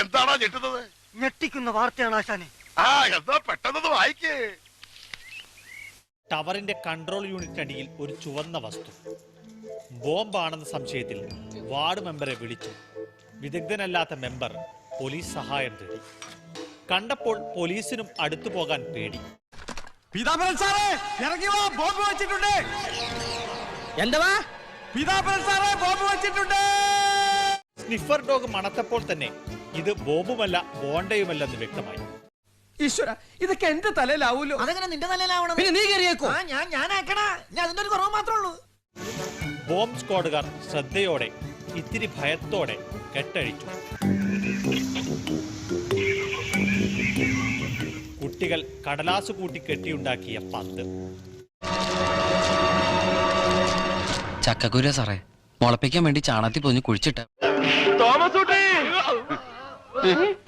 എന്താണാ ഞെട്ടുന്നത്? ഞെട്ടിക്കുന്ന വാർത്തയാണ് ആശാനെ. ആ എന്താ പെട്ടെന്ന് വായിക്കേ. ടവറിന്റെ കൺട്രോൾ യൂണിറ്റ് അടിയിൽ ഒരു ചുവന്ന വസ്തു. ബോംബാണെന്ന സംശയത്തിൽ വാർഡ് മെമ്പറെ വിളിച്ചു. വിദഗ്ധനല്ലാത്ത മെമ്പർ പോലീസ് സഹായം തേടി. കണ്ടപ്പോൾ പോലീസിനും അടുത്തു പോകാൻ പേടി. സാറേ ഇറങ്ങി വാ ബോംബ് വെച്ചിട്ടുണ്ട്. എന്തുവാ? സാറേ ബോംബ് വെച്ചിട്ടുണ്ട്. സ്നിഫർ ഡോഗ് മണത്തപ്പോൾ തന്നെ ഇത് ബോബുമല്ല ബോണ്ടയുമല്ലെന്ന് വ്യക്തമായി. ഈശ്വര ഇതൊക്കെ എന്റെ തലയിലാവൂലോ? അതങ്ങനെ നിന്റെ തലയിലാവണം. പിന്നെ നീ കയറിയേക്കോ ഞാൻ ഞാനാക്കണ ഞാൻ അതിന്റെ ഒരു കുറവ് മാത്രമേ ഉള്ളൂ ബോംബ് സ്ക്വാഡുകാർ ശ്രദ്ധയോടെ ഇത്തിരി ഭയത്തോടെ കെട്ടഴിച്ചു. കുട്ടികൾ കടലാസ് കൂട്ടി കെട്ടിയുണ്ടാക്കിയ പന്ത്. ചക്കക്കുര സാറേ മുളപ്പിക്കാൻ വേണ്ടി ചാണത്തി പൊതിഞ്ഞ് കുഴിച്ചിട്ട തോമസ് Mm-hmm.